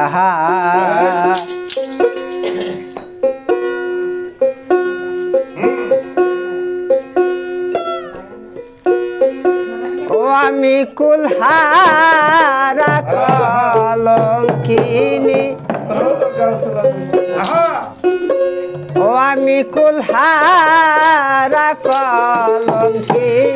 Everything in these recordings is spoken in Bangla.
আহা। ও আমি কুলহারা কলঙ্কিনী। ও আমি কুলহারা কলঙ্কিনী।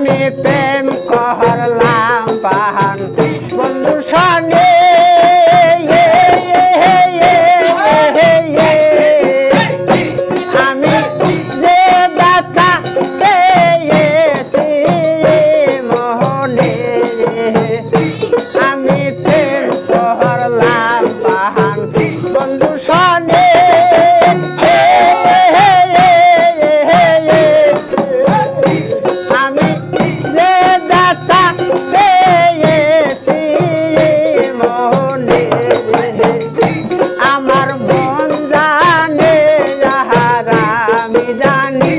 আমি প্রেম কহরলাম পাহাড় আমি জানি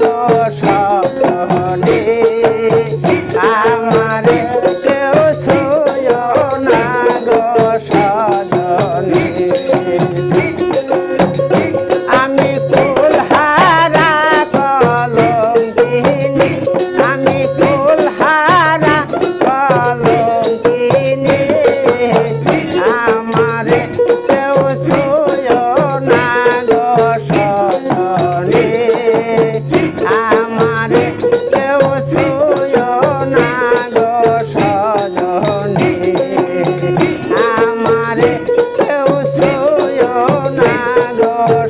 গো না